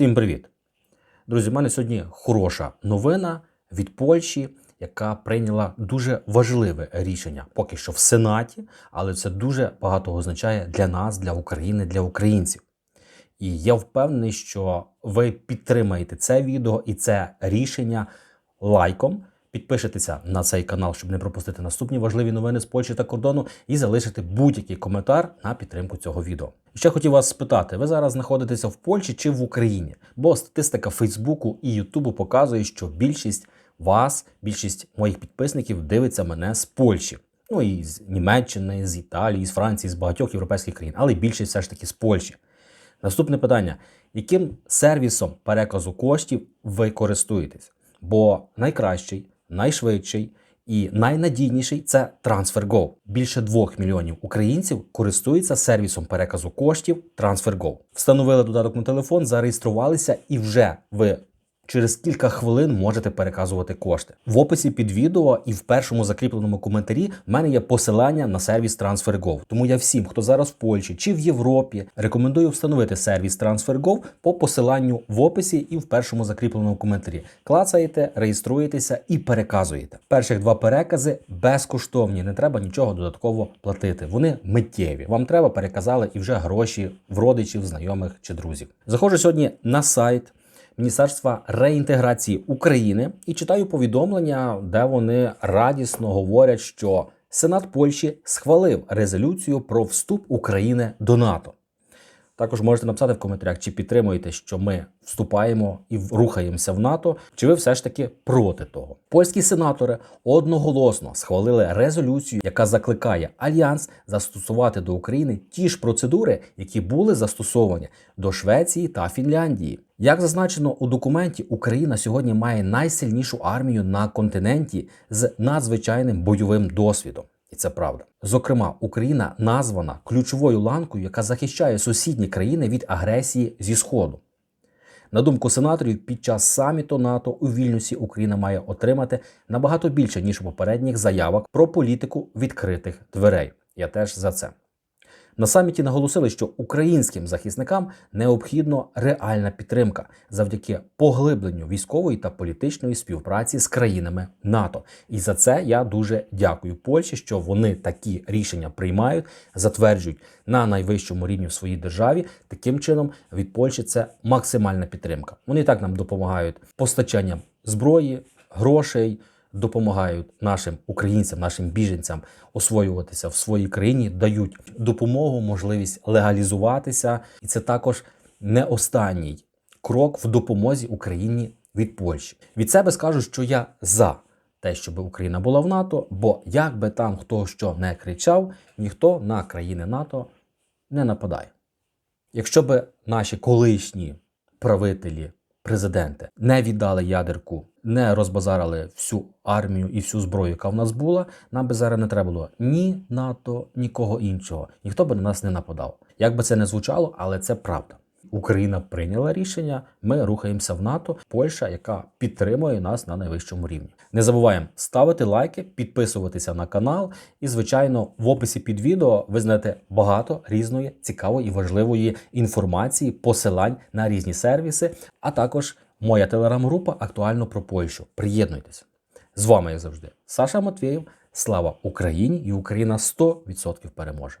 Всім привіт! Друзі, в мене сьогодні хороша новина від Польщі, яка прийняла дуже важливе рішення поки що в Сенаті, але це дуже багато означає для нас, для України, для українців. І я впевнений, що ви підтримаєте це відео і це рішення лайком. Підпишитеся на цей канал, щоб не пропустити наступні важливі новини з Польщі та кордону, і залишити будь-який коментар на підтримку цього відео. І Ще хотів вас спитати: ви зараз знаходитеся в Польщі чи в Україні? Бо статистика Фейсбуку і Ютубу показує, що більшість вас, більшість моїх підписників дивиться мене з Польщі. Ну і з Німеччини, з Італії, з Франції, з багатьох європейських країн, але більшість все ж таки з Польщі. Наступне питання: яким сервісом переказу коштів ви користуєтесь? Бо найкращий, найшвидший і найнадійніший це TransferGo. Більше 2 мільйонів українців користуються сервісом переказу коштів TransferGo. Встановили додаток на телефон, зареєструвалися і вже ви через кілька хвилин можете переказувати кошти. В описі під відео і в першому закріпленому коментарі в мене є посилання на сервіс TransferGo. Тому я всім, хто зараз в Польщі чи в Європі, рекомендую встановити сервіс TransferGo по посиланню в описі і в першому закріпленому коментарі. Клацаєте, реєструєтеся і переказуєте. Перших два перекази безкоштовні, не треба нічого додатково платити. Вони миттєві. Вам треба переказали і вже гроші в родичів, знайомих чи друзів. Заходжу сьогодні на сайт. Міністерства реінтеграції України і читаю повідомлення, де вони радісно говорять, що Сенат Польщі схвалив резолюцію про вступ України до НАТО. Також можете написати в коментарях, чи підтримуєте, що ми вступаємо і рухаємося в НАТО, чи ви все ж таки проти того. Польські сенатори одноголосно схвалили резолюцію, яка закликає Альянс застосувати до України ті ж процедури, які були застосовані до Швеції та Фінляндії. Як зазначено у документі, Україна сьогодні має найсильнішу армію на континенті з надзвичайним бойовим досвідом. І це правда. Зокрема, Україна названа ключовою ланкою, яка захищає сусідні країни від агресії зі Сходу. На думку сенаторів, під час саміту НАТО у Вільнюсі Україна має отримати набагато більше, ніж у попередніх заявок про політику відкритих дверей. Я теж за це. На саміті наголосили, що українським захисникам необхідна реальна підтримка завдяки поглибленню військової та політичної співпраці з країнами НАТО. І за це я дуже дякую Польщі, що вони такі рішення приймають, затверджують на найвищому рівні в своїй державі. Таким чином від Польщі це максимальна підтримка. Вони так нам допомагають постачанням зброї, грошей допомагають нашим українцям, нашим біженцям освоюватися в своїй країні, дають допомогу, можливість легалізуватися, і це також не останній крок в допомозі Україні від Польщі. Від себе скажу, що я за те, щоб Україна була в НАТО, бо як би там хто що не кричав, ніхто на країни НАТО не нападає. Якщо би наші колишні правителі президенти не віддали ядерку, не розбазарили всю армію і всю зброю, яка в нас була, нам би зараз не треба було ні НАТО, нікого іншого. Ніхто би на нас не нападав. Як би це не звучало, але це правда. Україна прийняла рішення. Ми рухаємося в НАТО. Польща, яка підтримує нас на найвищому рівні. Не забуваємо ставити лайки, підписуватися на канал. І, звичайно, в описі під відео ви знайдете багато різної цікавої і важливої інформації, посилань на різні сервіси, а також моя телеграм-група актуально про Польщу. Приєднуйтеся з вами, як завжди, Саша Матвєєв. Слава Україні! І Україна 100% переможе.